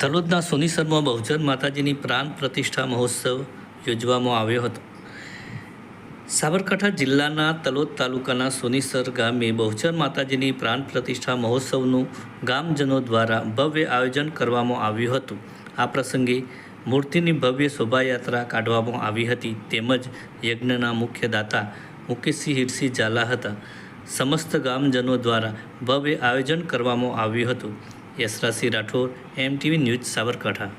તલોદના સોનીસરમાં બહુચર માતાજીની પ્રાણ પ્રતિષ્ઠા મહોત્સવ યોજવામાં આવ્યો હતો. સાબરકાંઠા જિલ્લાના તલોદ તાલુકાના સોનીસર ગામે બહુચર માતાજીની પ્રાણ પ્રતિષ્ઠા મહોત્સવનું ગામજનો દ્વારા ભવ્ય આયોજન કરવામાં આવ્યું હતું. આ પ્રસંગે મૂર્તિની ભવ્ય શોભાયાત્રા કાઢવામાં આવી હતી. તેમજ યજ્ઞના મુખ્ય દાતા મુકેશસિંહ હિરસિંહ ઝાલા હતા. સમસ્ત ગામજનો દ્વારા ભવ્ય આયોજન કરવામાં આવ્યું હતું. Yashrajsinh Rathod MTV news Sabarkantha